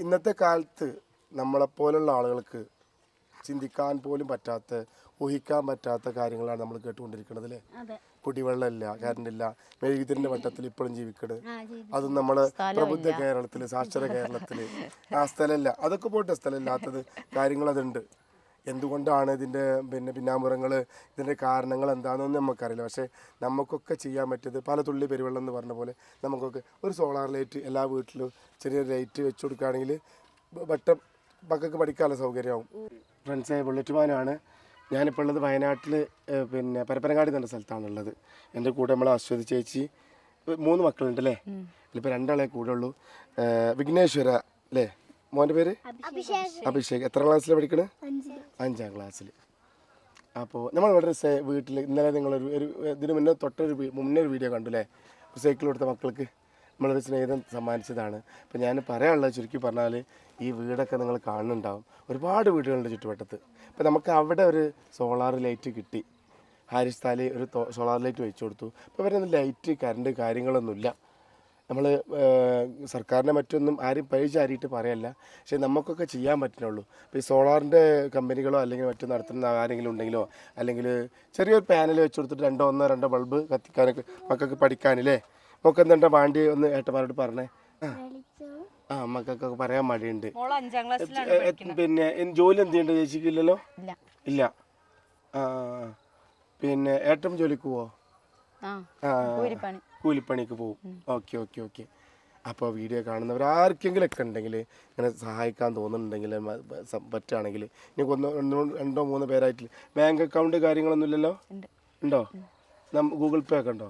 ഇന്നത്തെ കാലത്ത് നമ്മളെപ്പോലുള്ള ആളുകൾക്ക് ചിന്തിക്കാൻ പോലും പറ്റാത്ത ഊഹിക്കാൻ പറ്റാത്ത കാര്യങ്ങളാണ് നമ്മൾ കേട്ടുകൊണ്ടിരിക്കുന്നത് അല്ലേ കുടിവെള്ളമില്ല കറണ്ടില്ല മെഴുകുതിരിന്റെ വട്ടത്തിൽ ഇപ്പോഴും ജീവിക്കണത് അത് ജീവി അതും നമ്മൾ പ്രബുദ്ധ കേരളത്തിൽ സാക്ഷര കേരളത്തിൽ. ആ സ്ഥലമില്ല. അതൊക്കെ പോയിട്ട് സ്ഥലമില്ലാത്തത് കാര്യങ്ങൾ അതുണ്ട് എന്തുകൊണ്ടാണ് ഇതിന്റെ പിന്നെ പിന്നാമ്പുറങ്ങൾ ഇതിന്റെ കാരണങ്ങൾ എന്താണെന്നൊന്നും നമുക്കറിയില്ല. പക്ഷേ നമുക്കൊക്കെ ചെയ്യാൻ പറ്റിയത് പല തുള്ളി പെരുവെള്ളം എന്ന് പറഞ്ഞ പോലെ നമുക്കൊക്കെ ഒരു സോളാർ ലൈറ്റ് എല്ലാ വീട്ടിലും ചെറിയ ലൈറ്റ് വെച്ച് കൊടുക്കുകയാണെങ്കിൽ വട്ടം മക്കൾക്ക് പഠിക്കാനുള്ള സൗകര്യമാവും. ഫ്രണ്ട്സേ ബുള്ളറ്റുമാനാണ് ഞാനിപ്പോൾ ഉള്ളത് വയനാട്ടിൽ പിന്നെ പരപ്പനങ്ങാടി എന്ന സ്ഥലത്താണുള്ളത് എന്റെ കൂടെ നമ്മൾ അശ്വതി ചേച്ചി മൂന്ന് മക്കളുണ്ട് അല്ലേ? ഇതിലിപ്പോൾ രണ്ടാളെ കൂടെ ഉള്ളൂ. വിഘ്നേശ്വര അല്ലേ? മോന്റെ പേര്? അഭിഷേക്. എത്ര ക്ലാസ്സിലാണ് പഠിക്കണത് അഞ്ചാം ക്ലാസ്സിൽ. അപ്പോൾ നമ്മൾ വളരെ വീട്ടിൽ ഇന്നലെ നിങ്ങളൊരു ഒരു ഇതിന് മുന്നേ തൊട്ടൊരു മുന്നേ ഒരു വീഡിയോ കണ്ടു അല്ലേ സൈക്കിൾ കൊടുത്ത മക്കൾക്ക് നമ്മളൊരു സ്നേഹിതം സമ്മാനിച്ചതാണ്. അപ്പം ഞാൻ പറയാനുള്ളത് ചുരുക്കി പറഞ്ഞാൽ ഈ വീടൊക്കെ നിങ്ങൾ കാണുന്നുണ്ടാവും. ഒരുപാട് വീടുകളുണ്ട് ചുറ്റുവട്ടത്ത്. അപ്പം നമുക്ക് അവിടെ ഒരു സോളാർ ലൈറ്റ് കിട്ടി. ഹാരിസ്ഥാലി ഒരു സോളാർ ലൈറ്റ് വെച്ചു കൊടുത്തു. അപ്പോൾ ഇവരൊന്നും ലൈറ്റ് കറണ്ട് കാര്യങ്ങളൊന്നുമില്ല. നമ്മൾ സർക്കാരിനെ മറ്റൊന്നും ആരും പഴി ചാരിയിട്ട് പറയല്ല. പക്ഷേ നമുക്കൊക്കെ ചെയ്യാൻ പറ്റുന്നുള്ളൂ. ഇപ്പോൾ ഈ സോളാറിന്റെ കമ്പനികളോ അല്ലെങ്കിൽ മറ്റു നടത്തുന്ന ആരെങ്കിലും ഉണ്ടെങ്കിലോ അല്ലെങ്കിൽ ചെറിയൊരു പാനൽ വെച്ച് കൊടുത്തിട്ട് രണ്ടോ ഒന്നോ രണ്ടോ ബൾബ് കത്തിക്കാനൊക്കെ മക്കൾക്ക് പഠിക്കാനില്ലേ? നമുക്ക് എന്താ വാണ്ടി ഒന്ന് ഏട്ടന്മാരോട് പറഞ്ഞേ? ആ. ആ മക്കൾക്കൊക്കെ പറയാൻ മടിയുണ്ട്. പിന്നെ ജോലി എന്ത് ചെയ്യേണ്ടത് ചേച്ചിക്ക് ഇല്ലല്ലോ? ഇല്ല. ആ. പിന്നെ ഏട്ടം ജോലിക്ക് പോവോ? കൂലിപ്പണിക്ക് പോകും ഓക്കെ ഓക്കെ ഓക്കെ. അപ്പോൾ വീഡിയോ കാണുന്നവർ ആർക്കെങ്കിലൊക്കെ ഉണ്ടെങ്കിൽ ഇങ്ങനെ സഹായിക്കാൻ തോന്നുന്നുണ്ടെങ്കിൽ പറ്റുകയാണെങ്കിൽ ഇനി ഒന്നോ രണ്ടോ രണ്ടോ മൂന്നോ പേരായിട്ടില്ല ബാങ്ക് അക്കൗണ്ട് കാര്യങ്ങളൊന്നും ഇല്ലല്ലോ? ഉണ്ടോ. നം ഗൂഗിൾ പേ ഒക്കെ ഉണ്ടോ?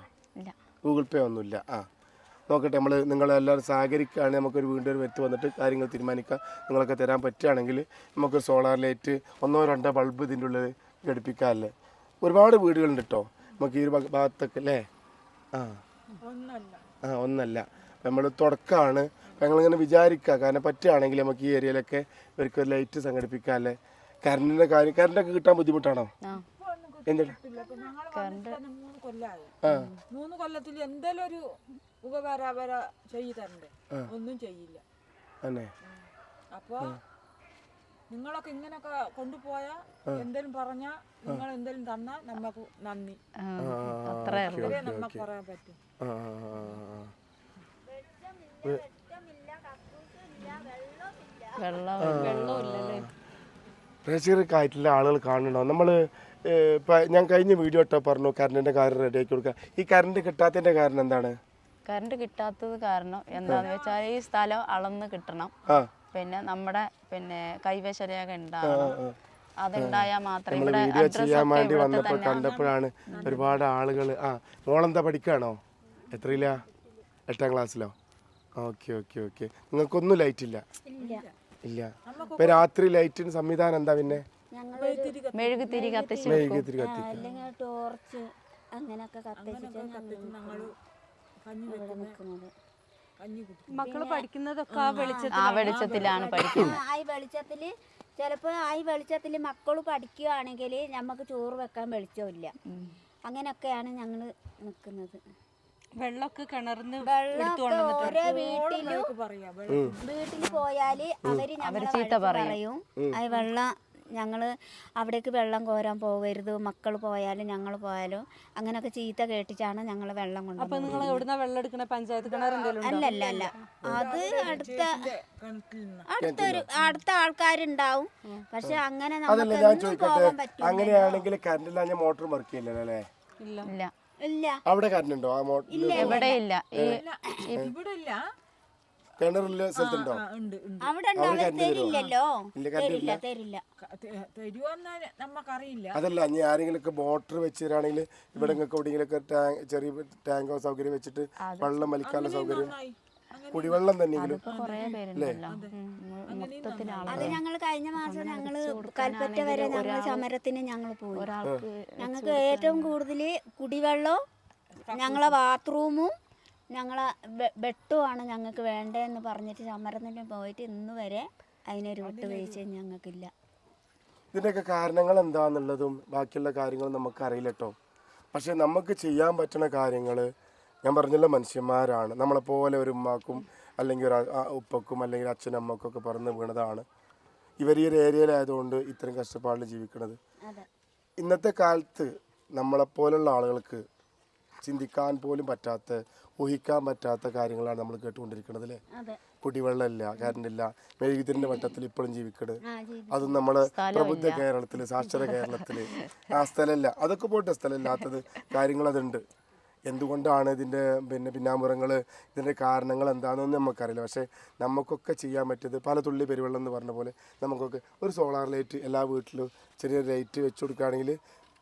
ഗൂഗിൾ പേ ഒന്നുമില്ല ആ. നോക്കട്ടെ നമ്മൾ നിങ്ങളെല്ലാവരും സഹകരിക്കുകയാണെങ്കിൽ നമുക്കൊരു വീണ്ടും ഒരു വ്യക്തി വന്നിട്ട് കാര്യങ്ങൾ തീരുമാനിക്കാം. നിങ്ങളൊക്കെ തരാൻ പറ്റുകയാണെങ്കിൽ നമുക്കൊരു സോളാർ ലൈറ്റ് ഒന്നോ രണ്ടോ ബൾബ് ഇതിന്റെ ഉള്ളിൽ ഘടിപ്പിക്കാമല്ലേ ഒരുപാട് വീടുകളുണ്ട് കേട്ടോ നമുക്ക് ഈ ഒരു ഭാഗത്തൊക്കെ അല്ലേ? ആ. ആ ഒന്നല്ല. നമ്മൾ തുടക്കമാണ് ഞങ്ങളിങ്ങനെ വിചാരിക്കുക കാരണം പറ്റുകയാണെങ്കിൽ നമുക്ക് ഈ ഏരിയയിലൊക്കെ ഇവർക്ക് ഒരു ലൈറ്റ് സംഘടിപ്പിക്കാമല്ലേ കറണ്ടിന്റെ കാര്യം കറണ്ടൊക്കെ കിട്ടാൻ ബുദ്ധിമുട്ടാണോ? എന്താണ് ആ. മൂന്ന് കൊല്ലത്തിൽ എന്തെങ്കിലും ഒരു ഉപകാരാപര ചെയ്തു തരണ്ടേ ഒന്നും ചെയ്യില്ല. അന്നെ അപ്പൊ നിങ്ങളൊക്കെ ഇങ്ങനൊക്കെ കൊണ്ടുപോയാ എന്തേലും പറഞ്ഞ നിങ്ങൾ എന്തേലും തന്നാ നമ്മക്ക് നന്ദി. അത്രേ നമുക്ക് പറയാൻ പറ്റും. ആളുകൾ കാണുന്നുണ്ടോ നമ്മൾ ഞാൻ കഴിഞ്ഞ വീഡിയോ ഇട്ടോ പറഞ്ഞു കറണ്ടിന്റെ കാര്യം റെഡി ആക്കി കൊടുക്കുക ഈ കറണ്ട് കിട്ടാത്തതിന്റെ കാരണം എന്താണ്? കറണ്ട് കിട്ടാത്തത് കാരണം എന്താന്ന് വെച്ചാൽ ഈ സ്ഥലം അളന്ന് കിട്ടണം. ആ. പിന്നെ നമ്മുടെ പിന്നെ കൈവശരേഖ ഉണ്ടാവണം. അതുണ്ടായാൽ മാത്രമേ നമ്മൾ ഇവിടെ വീഡിയോ ചെയ്യാൻ ഒക്കെ വേണ്ടി ഇവിടുത്തെ വന്നപ്പോൾ കണ്ടപ്പോഴാണ് ഒരുപാട് ആളുകൾ ആ മോളെന്താ പഠിക്കുകയാണോ എത്രയില്ല എട്ടാം ക്ലാസ്സിലോ? Okay okay okay. നിങ്ങൾക്കൊന്നും ലൈറ്റ് ഇല്ല? ഇല്ല. ഇപ്പൊ രാത്രി ലൈറ്റിന് സംവിധാനം എന്താ പിന്നെ? മെഴുകുതിരി കത്തിച്ച് വെക്കും അല്ലെങ്കിൽ ടോർച്ച് അങ്ങനെയൊക്കെ കത്തിച്ചിട്ട് ഇവിടെ നിൽക്കുന്നത് മക്കൾ പഠിക്കുന്നതൊക്കെ ആ വെളിച്ചത്തിൽ ആ വെളിച്ചത്തിലാണ് പഠിക്കുന്നത്. ആ ഈ വെളിച്ചത്തിൽ ചിലപ്പോൾ ആ ഈ വെളിച്ചത്തിൽ മക്കൾ പഠിക്കുകയാണെങ്കിൽ നമുക്ക് ചോറ് വെക്കാൻ വെളിച്ചമില്ല. അങ്ങനെയൊക്കെയാണ് ഞങ്ങൾ നിൽക്കുന്നത് വെള്ളമൊക്കെ കിണർന്ന് വെള്ളമൊക്കെ ഓരോ വീട്ടിലും വീട്ടിൽ പോയാൽ അവർ ഞങ്ങളെ വഴക്ക് പറയും. ആ വെള്ളം ഞങ്ങൾ അവിടേക്ക് വെള്ളം കോരാൻ പോകരുത് മക്കൾ പോയാലും ഞങ്ങൾ പോയാലും അങ്ങനെയൊക്കെ ചീത്ത കേട്ടിട്ടാണ് ഞങ്ങൾ വെള്ളം കൊണ്ടുപോകുന്നത് നിങ്ങൾ എവിടുന്ന വെള്ളം എടുക്കണ? പഞ്ചായത്ത് കിണർ എന്തെങ്കിലും ഉണ്ടോ? അല്ലല്ല അല്ല. അത് അടുത്ത അടുത്തൊരു അടുത്ത ആൾക്കാരുണ്ടാവും. പക്ഷെ അങ്ങനെ നമുക്ക് ഞാൻ ചോദിക്കട്ടെ പോകാൻ പറ്റില്ല അങ്ങനെയാണെങ്കിൽ കറണ്ട് ഇല്ലാഞ്ഞ മോട്ടർ വർക്ക് ചെയ്യില്ലല്ലോ അല്ലേ? ഇല്ല. ഇല്ല. ഇല്ല അവിടെ കറണ്ട് ഉണ്ടോ ആ മോട്ടോർ എവിടെ? ഇല്ല. ഇവിടെ ഇല്ല. കിണറിലെ സ്ഥലത്തുണ്ടോ? അവിടെ തരില്ലല്ലോ? ഇല്ല, തരില്ല തരില്ല. തരുവോന്ന് നമുക്കറിയില്ല അതല്ല ഇനി ആരെങ്കിലും മോട്ടർ വെച്ചാണെങ്കിൽ ഇവിടെ എവിടെയെങ്കിലൊക്കെ ചെറിയ ടാങ്കോ സൗകര്യം വെച്ചിട്ട് വെള്ളം വലിക്കാനുള്ള സൗകര്യം. കുടിവെള്ളം തന്നെ അത്. ഞങ്ങൾ കഴിഞ്ഞ മാസം ഞങ്ങൾ കൽപ്പറ്റ വരെ ഞങ്ങൾ സമരത്തിന് ഞങ്ങൾ പോയി. ഞങ്ങൾക്ക് ഏറ്റവും കൂടുതൽ കുടിവെള്ളവും ഞങ്ങളെ ബാത്റൂമും ഞങ്ങളെ ബെട്ടുവാണ് ഞങ്ങൾക്ക് വേണ്ടതെന്ന് പറഞ്ഞിട്ട് സമരത്തിന് പോയിട്ട് ഇന്ന് വരെ അതിനൊരു വിട്ടുവീഴ്ച ഞങ്ങൾക്കില്ല. ഇതിന്റെയൊക്കെ കാരണങ്ങൾ എന്താണെന്നുള്ളതും ബാക്കിയുള്ള കാര്യങ്ങളും നമുക്ക് അറിയില്ല കേട്ടോ പക്ഷെ നമുക്ക് ചെയ്യാൻ പറ്റുന്ന കാര്യങ്ങൾ ഞാൻ പറഞ്ഞുള്ള മനുഷ്യന്മാരാണ്. നമ്മളെപ്പോലെ ഒരു ഉമ്മാക്കും അല്ലെങ്കിൽ ഒരു ഉപ്പക്കും അല്ലെങ്കിൽ അച്ഛനും ഒക്കെ പറന്ന് വീണതാണ്. ഇവർ ഈ ഒരു ഏരിയയിലായതുകൊണ്ട് ഇത്രയും കഷ്ടപ്പാടിൽ ജീവിക്കുന്നത് ഇന്നത്തെ കാലത്ത് നമ്മളെപ്പോലുള്ള ആളുകൾക്ക് ചിന്തിക്കാൻ പോലും പറ്റാത്ത ഊഹിക്കാൻ പറ്റാത്ത കാര്യങ്ങളാണ് നമ്മൾ കേട്ടുകൊണ്ടിരിക്കുന്നത് അല്ലേ ഇല്ല കുടിവെള്ളമില്ല കറണ്ടില്ല മെഴുകുതിരിന്റെ വട്ടത്തിൽ ഇപ്പോഴും ജീവിക്കണ്. അത് നമ്മൾ പ്രബുദ്ധ കേരളത്തിൽ സാക്ഷര കേരളത്തിൽ. ആ സ്ഥലമില്ല. അതൊക്കെ പോട്ടെ സ്ഥലമില്ലാത്തത് കാര്യങ്ങൾ അതുണ്ട്. എന്തുകൊണ്ടാണ് ഇതിന്റെ പിന്നെ പിന്നാമ്പുറങ്ങൾ ഇതിന്റെ കാരണങ്ങൾ എന്താണെന്നൊന്നും നമുക്കറിയില്ല. പക്ഷേ നമുക്കൊക്കെ ചെയ്യാൻ പറ്റിയത് പല തുള്ളി പെരുവെള്ളം എന്ന് പറഞ്ഞ പോലെ നമുക്കൊക്കെ ഒരു സോളാർ ലൈറ്റ് എല്ലാ വീട്ടിലും ചെറിയ ലൈറ്റ് വെച്ച് കൊടുക്കുകയാണെങ്കിൽ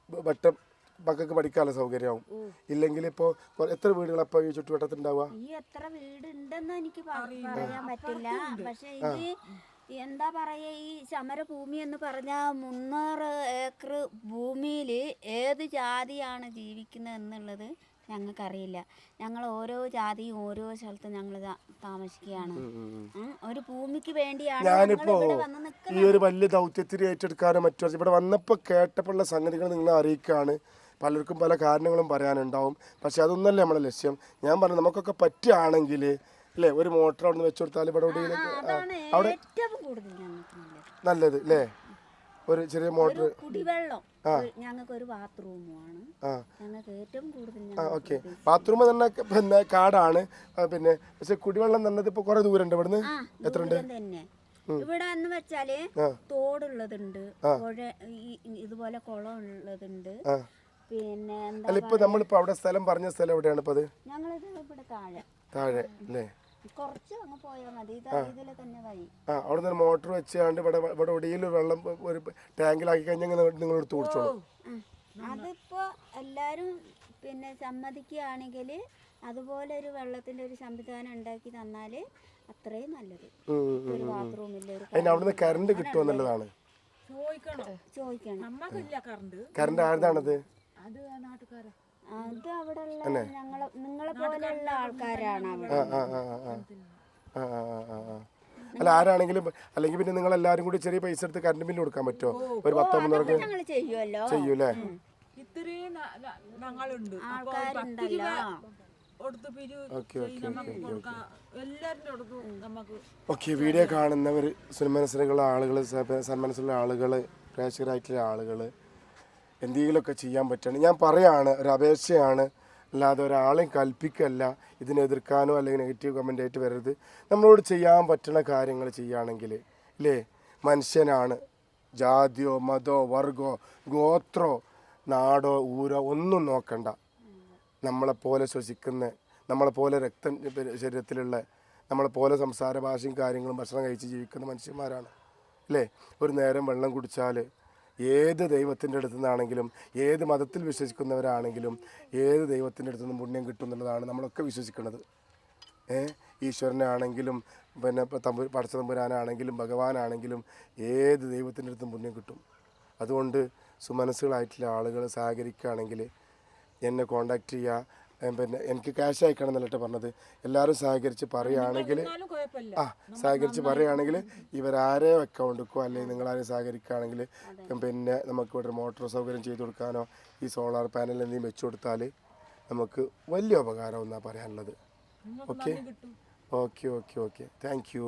വട്ടം മക്കൾക്ക് പഠിക്കാനുള്ള സൗകര്യമാവും. ഇല്ലെങ്കിൽ ഇപ്പോ എത്ര വീടുകളപ്പോ ഈ ചുറ്റുവട്ടത്തുണ്ടാവുക? ഈ എത്ര വീടുണ്ടെന്ന് എനിക്ക് പറയാൻ പറ്റില്ല. പക്ഷേ ഇത് എന്താ പറയാ ഈ സമരഭൂമി എന്ന് പറഞ്ഞ മുന്നൂറ് ഏക്കർ ഭൂമിയിൽ ഏത് ജാതിയാണ് ജീവിക്കുന്നത് എന്നുള്ളത് ഞങ്ങൾക്കറിയില്ല. ഞങ്ങൾ ഓരോ ജാതിയും ഓരോ സ്ഥലത്തും ഞങ്ങൾ താമസിക്കുകയാണ്. ഒരു ഭൂമിക്ക് വേണ്ടിയാണ് ഞാനിപ്പോ ഈ ഒരു വലിയ ദൗത്യത്തിന് ഏറ്റെടുക്കാനും മറ്റു ഇവിടെ വന്നപ്പോൾ കേട്ടപ്പോഴുള്ള സംഗതികൾ നിങ്ങളെ അറിയിക്കുകയാണ്. പലർക്കും പല കാരണങ്ങളും പറയാനുണ്ടാവും. പക്ഷേ അതൊന്നല്ലേ നമ്മുടെ ലക്ഷ്യം. ഞാൻ പറഞ്ഞു നമുക്കൊക്കെ പറ്റുകയാണെങ്കിൽ അല്ലേ? ഒരു മോട്ടർ അവിടെ നിന്ന് വെച്ചു കൊടുത്താൽ ഇവിടെ അവിടെ നല്ലത് അല്ലേ? ഒരു ചെറിയ മോട്ടർ. കുടിവെള്ളം. ഞങ്ങൾക്ക് ഒരു ബാത്റൂമുമാണ്. ആ. ഞങ്ങൾക്ക് ഏറ്റവും കൂടുതൽ ആ ഞങ്ങൾക്ക് ഓക്കെ. ബാത്റൂം തന്നെ പിന്നെ കാടാണ്. പിന്നെ പക്ഷെ കുടിവെള്ളം തന്നത് കുറെ കുറേ ഉണ്ട് ഇവിടുന്ന്. എത്ര ഉണ്ട് ദൂരം ഇവിടെ എന്ന് വെച്ചാൽ തോടുള്ളതുണ്ട്. പുഴ ഇതുപോലെ കുളം ഉള്ളതുണ്ട്. പിന്നെ എന്താ അല്ല ഇപ്പൊ നമ്മളിപ്പോൾ അവിടെ സ്ഥലം പറഞ്ഞ സ്ഥലം എവിടെയാണ് ഇപ്പൊ അത് ഞങ്ങളിത് ഇവിടെ താഴെ. താഴെ അല്ലേ? കുറച്ച് അങ്ങ് പോയാൽ മതി. ഇത് ഇതിലെ തന്നെ വഴി. ആ അവിടെ നിന്ന് മോട്ടർ വെച്ചാണ്ട് ഇവിടെ ഇവിടെ ഒടിയിൽ വെള്ളം ഒരു ടാങ്കിലാക്കി കഴിഞ്ഞാൽ നിങ്ങൾ എടുത്ത് കുടിച്ചോളൂ. അതിപ്പോ എല്ലാരും പിന്നെ സമ്മതിക്കുകയാണെങ്കിൽ അതുപോലെ ഒരു വെള്ളത്തിന്റെ ഒരു സംവിധാനം ഉണ്ടാക്കി തന്നാൽ അത്രയും നല്ലത്. ഒരു ബാത്റൂമില്ല ഒരു അതിന് അവിടുന്ന് കറണ്ട് കിട്ടുമെന്നുള്ളതാണ് ചോദിക്കണം. ചോദിക്കണം. കറണ്ട് ആരുതാണത്? അത് നാട്ടുകാരാ. അത് അവിടെ ഉള്ള ഞങ്ങളെ നിങ്ങളെ പോലെയുള്ള ആൾക്കാരാണ് അവിടെ. അല്ല ആരാണെങ്കിലും അല്ലെങ്കിൽ പിന്നെ നിങ്ങൾ എല്ലാവരും കൂടി ചെറിയ പൈസ എടുത്ത് കറന്റ് ബില്ല് കൊടുക്കാൻ പറ്റുമോ? ഒരു പത്തോ മുന്നൂറ് ഞങ്ങൾ ചെയ്യുമല്ലോ ചെയ്യൂലേ ഇത്രയും ഞങ്ങളുണ്ട്. ഓക്കെ വീഡിയോ കാണുന്നവർ സുന്മനസ്സിലുള്ള ആളുകൾ സന്മനസ്സിലുള്ള ആളുകൾ പ്രേക്ഷകരായിട്ടുള്ള ആളുകൾ എന്തെങ്കിലുമൊക്കെ ചെയ്യാൻ പറ്റുകയാണ്. ഞാൻ പറയാണ് ഒരു അപേക്ഷയാണ്. അല്ലാതെ ഒരാളെയും കൽപ്പിക്കല്ല ഇതിനെ എതിർക്കാനോ അല്ലെങ്കിൽ നെഗറ്റീവ് കമന്റ് ആയിട്ട് വരരുത്. നമ്മളോട് ചെയ്യാൻ പറ്റുന്ന കാര്യങ്ങൾ ചെയ്യുകയാണെങ്കിൽ ഇല്ലേ? മനുഷ്യനാണ്. ജാതിയോ മതോ വർഗോ ഗോത്രോ നാടോ ഊരോ ഒന്നും നോക്കണ്ട. നമ്മളെപ്പോലെ ശ്വസിക്കുന്ന നമ്മളെപ്പോലെ രക്തം ശരീരത്തിലുള്ള നമ്മളെപ്പോലെ സംസാര ഭാഷയും കാര്യങ്ങളും ഭക്ഷണം കഴിച്ച് ജീവിക്കുന്ന മനുഷ്യന്മാരാണ്. അല്ലേ ഒരു നേരം വെള്ളം കുടിച്ചാൽ ഏത് ദൈവത്തിന്റെ അടുത്തു നിന്നാണെങ്കിലും ഏത് മതത്തിൽ വിശ്വസിക്കുന്നവരാണെങ്കിലും ഏത് ദൈവത്തിന്റെ അടുത്തു നിന്നും പുണ്യം കിട്ടും എന്നുള്ളതാണ് നമ്മളൊക്കെ വിശ്വസിക്കുന്നത്. ഈശ്വരനെ ഈശ്വരനാണെങ്കിലും പിന്നെ തമ്പു പടച്ച തമ്പുരാനാണെങ്കിലും ഭഗവാനാണെങ്കിലും ഏത് ദൈവത്തിന്റെ അടുത്തും പുണ്യം കിട്ടും. അതുകൊണ്ട് സുമനസ്സുകളായിട്ടുള്ള ആളുകൾ സഹകരിക്കുകയാണെങ്കിൽ എന്നെ കോണ്ടാക്ട് ചെയ്യുക. പിന്നെ എനിക്ക് ക്യാഷ് അയക്കണം എന്നല്ലിട്ട് പറഞ്ഞത്. എല്ലാവരും സഹകരിച്ച് പറയുകയാണെങ്കിൽ ആ സഹകരിച്ച് പറയുകയാണെങ്കിൽ ഇവരാരെ അക്കൗണ്ടിക്കോ അല്ലെങ്കിൽ നിങ്ങളാരും സഹകരിക്കുകയാണെങ്കിൽ പിന്നെ നമുക്ക് ഇവിടെ മോട്ടോർ സൗകര്യം ചെയ്തു കൊടുക്കാനോ ഈ സോളാർ പാനൽ എന്തെങ്കിലും വെച്ചു കൊടുത്താൽ നമുക്ക് വലിയ ഉപകാരം എന്നാണ് പറയാനുള്ളത്. Okay okay okay okay thank you